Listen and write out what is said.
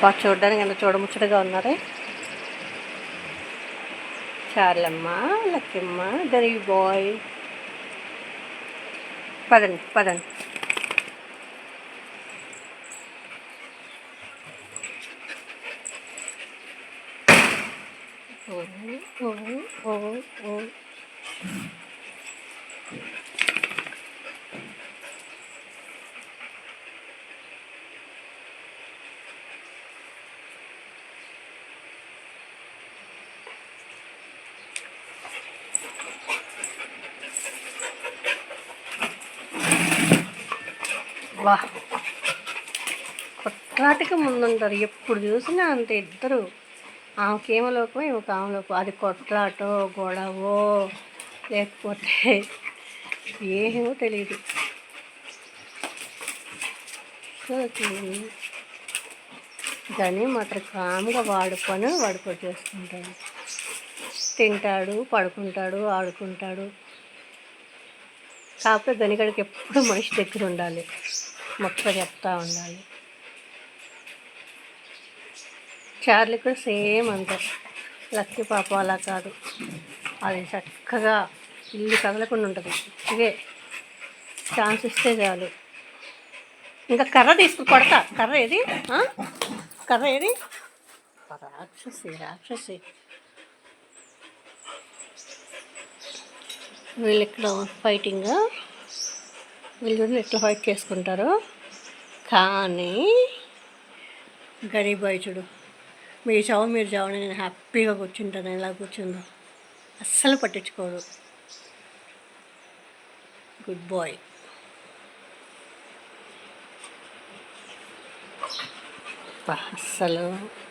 బాగా చూడడానికి ఎంత చూడముచ్చటగా ఉన్నారే చార్లమ్మ లక్కమ్మ గరీబ్ బాయ్ పదండి పదండి ఓ ఓ ఓ ఓ వా. కొట్లాటకి ముందుంటారు. ఎప్పుడు చూసినా అంత ఇద్దరు. ఆమెకేమో లోపం ఈమె కామలోపం అది కొట్లాటో గొడవో లేకపోతే ఏమో తెలియదు కానీ మాత్రం కామ్గా వాడు పని వాడు చేసుకుంటాడు. తింటాడు పడుకుంటాడు ఆడుకుంటాడు. కాకపోతే గనిగడికి ఎప్పుడు మనిషి దగ్గర ఉండాలి. మొక్క చెప్తా ఉండాలి. చార్లీ కూడా సేమ్ అంతే. లక్కీ పాప అలా కాదు. అది చక్కగా ఇల్లు కదలకుండా ఉంటుంది. ఇవే. ఛాన్స్ ఇస్తే చాలు. ఇంకా కర్ర తీసుకు కొడతా. కర్ర ఏది? కర్ర ఏది? రాక్షసి రాక్షసి. వీళ్ళు ఇక్కడ ఫైటింగ్ వీళ్ళు చూడండి ఎట్లా ఫైట్ చేసుకుంటారు. కానీ గరీబ్ బాయ్ చూడు. మీ చావు మీరు చావని నేను హ్యాపీగా కూర్చుంటాను. ఎలా కూర్చుందో. అస్సలు పట్టించుకోరు. Good boy. అస్సలు.